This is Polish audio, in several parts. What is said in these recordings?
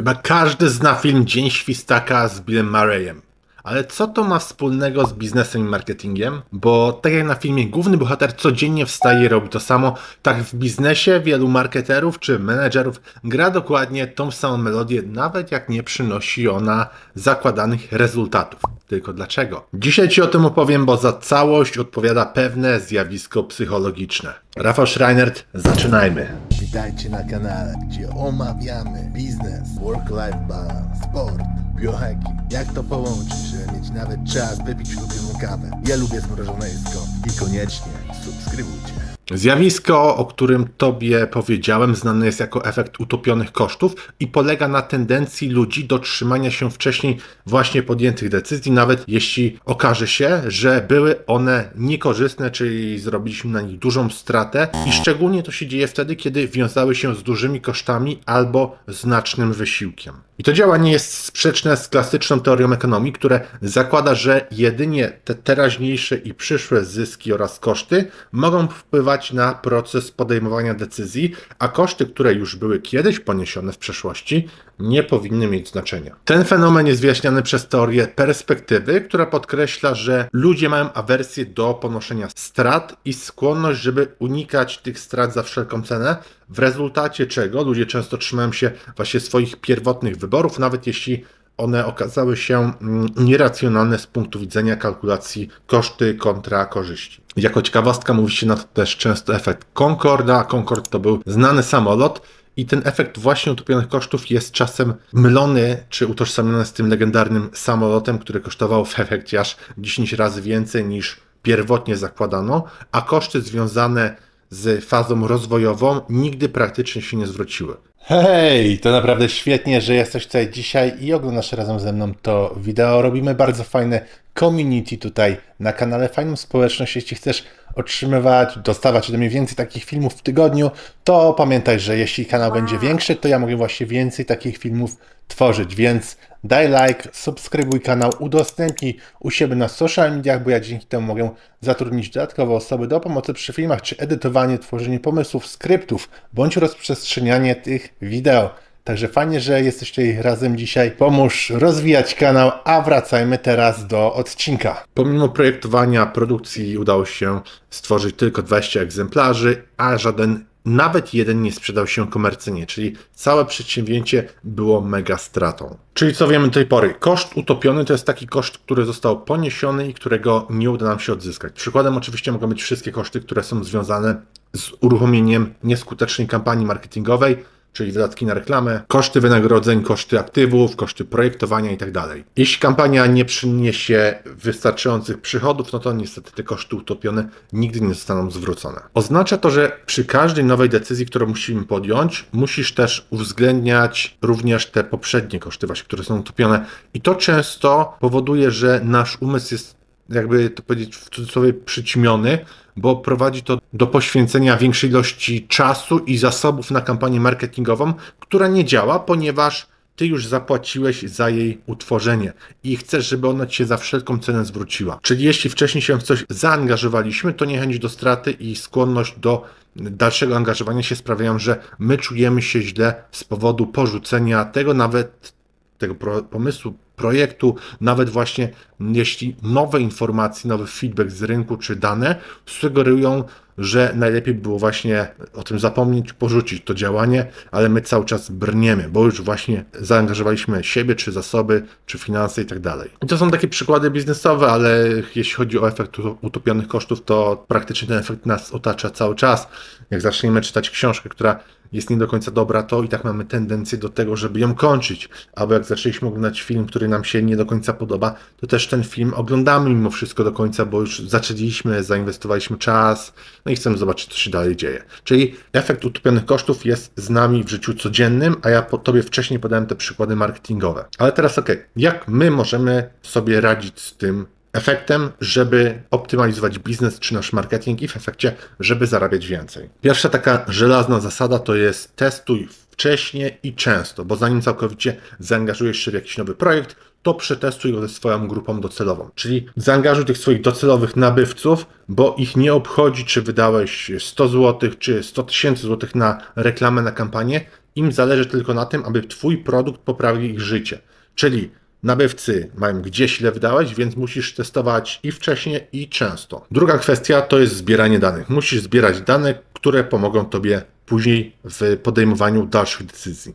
Chyba każdy zna film Dzień Świstaka z Billem Murrayem. Ale co to ma wspólnego z biznesem i marketingiem? Bo tak jak na filmie główny bohater codziennie wstaje i robi to samo, tak w biznesie wielu marketerów czy menedżerów gra dokładnie tą samą melodię, nawet jak nie przynosi ona zakładanych rezultatów. Tylko dlaczego? Dzisiaj Ci o tym opowiem, bo za całość odpowiada pewne zjawisko psychologiczne. Rafał Schreinert, zaczynajmy. Witajcie na kanale, gdzie omawiamy biznes, work-life balance, sport, biohacking. Jak to połączyć, żeby mieć nawet czas wypić ulubioną kawę. Ja lubię zmrożone jedzko i koniecznie subskrybujcie. Zjawisko, o którym Tobie powiedziałem, znane jest jako efekt utopionych kosztów i polega na tendencji ludzi do trzymania się wcześniej właśnie podjętych decyzji, nawet jeśli okaże się, że były one niekorzystne, czyli zrobiliśmy na nich dużą stratę i szczególnie to się dzieje wtedy, kiedy wiązały się z dużymi kosztami albo znacznym wysiłkiem. I to działanie jest sprzeczne z klasyczną teorią ekonomii, które zakłada, że jedynie te teraźniejsze i przyszłe zyski oraz koszty mogą wpływać na proces podejmowania decyzji, a koszty, które już były kiedyś poniesione w przeszłości, nie powinny mieć znaczenia. Ten fenomen jest wyjaśniany przez teorię perspektywy, która podkreśla, że ludzie mają awersję do ponoszenia strat i skłonność, żeby unikać tych strat za wszelką cenę, w rezultacie czego ludzie często trzymają się właśnie swoich pierwotnych wyborów, nawet jeśli one okazały się mm, nieracjonalne z punktu widzenia kalkulacji koszty kontra korzyści. Jako ciekawostka mówi się na to też często efekt Concorda. Concorde to był znany samolot, i ten efekt właśnie utopionych kosztów jest czasem mylony czy utożsamiony z tym legendarnym samolotem, który kosztował w efekcie aż 10 razy więcej niż pierwotnie zakładano, a koszty związane z fazą rozwojową nigdy praktycznie się nie zwróciły. Hej, to naprawdę świetnie, że jesteś tutaj dzisiaj i oglądasz razem ze mną to wideo. Robimy bardzo fajne community tutaj na kanale, fajną społeczność. Jeśli chcesz otrzymywać, dostawać ode mnie więcej takich filmów w tygodniu, to pamiętaj, że jeśli kanał będzie większy, to ja mogę właśnie więcej takich filmów tworzyć, więc daj like, subskrybuj kanał, udostępnij u siebie na social mediach, bo ja dzięki temu mogę zatrudnić dodatkowe osoby do pomocy przy filmach, czy edytowanie, tworzenie pomysłów, skryptów, bądź rozprzestrzenianie tych wideo. Także fajnie, że jesteście razem dzisiaj. Pomóż rozwijać kanał, a wracajmy teraz do odcinka. Pomimo projektowania produkcji udało się stworzyć tylko 20 egzemplarzy, a żaden nawet jeden nie sprzedał się komercyjnie, czyli całe przedsięwzięcie było mega stratą. Czyli co wiemy do tej pory? Koszt utopiony to jest taki koszt, który został poniesiony i którego nie uda nam się odzyskać. Przykładem oczywiście mogą być wszystkie koszty, które są związane z uruchomieniem nieskutecznej kampanii marketingowej, czyli wydatki na reklamę, koszty wynagrodzeń, koszty aktywów, koszty projektowania itd. Jeśli kampania nie przyniesie wystarczających przychodów, no to niestety te koszty utopione nigdy nie zostaną zwrócone. Oznacza to, że przy każdej nowej decyzji, którą musimy podjąć, musisz też uwzględniać również te poprzednie koszty, właśnie, które są utopione. I to często powoduje, że nasz umysł jest jakby to powiedzieć w cudzysłowie przyćmiony, bo prowadzi to do poświęcenia większej ilości czasu i zasobów na kampanię marketingową, która nie działa, ponieważ ty już zapłaciłeś za jej utworzenie i chcesz, żeby ona ci się za wszelką cenę zwróciła. Czyli jeśli wcześniej się w coś zaangażowaliśmy, to niechęć do straty i skłonność do dalszego angażowania się sprawiają, że my czujemy się źle z powodu porzucenia tego nawet tego pomysłu, projektu, nawet właśnie jeśli nowe informacje, nowy feedback z rynku czy dane sugerują, że najlepiej było właśnie o tym zapomnieć, porzucić to działanie, ale my cały czas brniemy, bo już właśnie zaangażowaliśmy siebie, czy zasoby, czy finanse i tak dalej. I to są takie przykłady biznesowe, ale jeśli chodzi o efekt utopionych kosztów, to praktycznie ten efekt nas otacza cały czas. Jak zaczniemy czytać książkę, która jest nie do końca dobra, to i tak mamy tendencję do tego, żeby ją kończyć. Albo jak zaczęliśmy oglądać film, który nam się nie do końca podoba, to też ten film oglądamy mimo wszystko do końca, bo już zaczęliśmy, zainwestowaliśmy czas, no i chcemy zobaczyć, co się dalej dzieje. Czyli efekt utopionych kosztów jest z nami w życiu codziennym, a ja po tobie wcześniej podałem te przykłady marketingowe. Ale teraz ok, jak my możemy sobie radzić z tym efektem, żeby optymalizować biznes czy nasz marketing i w efekcie, żeby zarabiać więcej. Pierwsza taka żelazna zasada to jest testuj wcześnie i często, bo zanim całkowicie zaangażujesz się w jakiś nowy projekt, to przetestuj go ze swoją grupą docelową. Czyli zaangażuj tych swoich docelowych nabywców, bo ich nie obchodzi, czy wydałeś 100 zł, czy 100 tysięcy złotych na reklamę, na kampanię. Im zależy tylko na tym, aby Twój produkt poprawił ich życie. Czyli nabywcy mają gdzieś ile wydałeś, więc musisz testować i wcześnie, i często. Druga kwestia to jest zbieranie danych. Musisz zbierać dane, które pomogą Tobie później w podejmowaniu dalszych decyzji.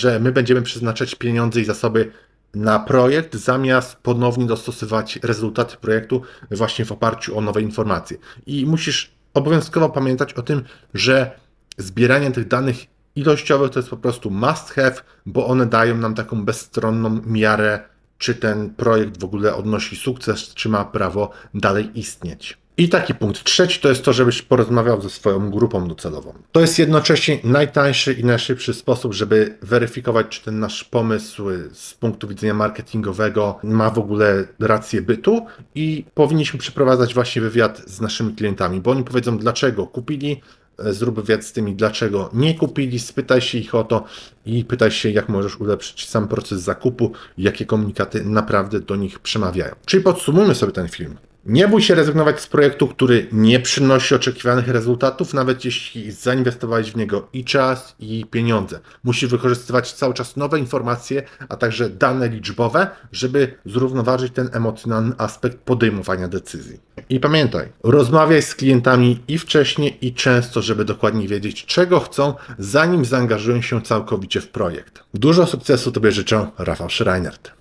że my będziemy przeznaczać pieniądze i zasoby na projekt, zamiast ponownie dostosować rezultaty projektu właśnie w oparciu o nowe informacje. I musisz obowiązkowo pamiętać o tym, że zbieranie tych danych ilościowych to jest po prostu must have, bo one dają nam taką bezstronną miarę, czy ten projekt w ogóle odnosi sukces, czy ma prawo dalej istnieć. I taki punkt trzeci to jest to, żebyś porozmawiał ze swoją grupą docelową. To jest jednocześnie najtańszy i najszybszy sposób, żeby weryfikować, czy ten nasz pomysł z punktu widzenia marketingowego ma w ogóle rację bytu i powinniśmy przeprowadzać właśnie wywiad z naszymi klientami, bo oni powiedzą, dlaczego kupili, e, zrób wywiad z tymi, dlaczego nie kupili, spytaj się ich o to i pytaj się, jak możesz ulepszyć sam proces zakupu, jakie komunikaty naprawdę do nich przemawiają. Czyli podsumujmy sobie ten film. Nie bój się rezygnować z projektu, który nie przynosi oczekiwanych rezultatów, nawet jeśli zainwestowałeś w niego i czas, i pieniądze. Musisz wykorzystywać cały czas nowe informacje, a także dane liczbowe, żeby zrównoważyć ten emocjonalny aspekt podejmowania decyzji. I pamiętaj, rozmawiaj z klientami i wcześniej, i często, żeby dokładnie wiedzieć, czego chcą, zanim zaangażują się całkowicie w projekt. Dużo sukcesu Tobie życzę, Rafał Schreinert.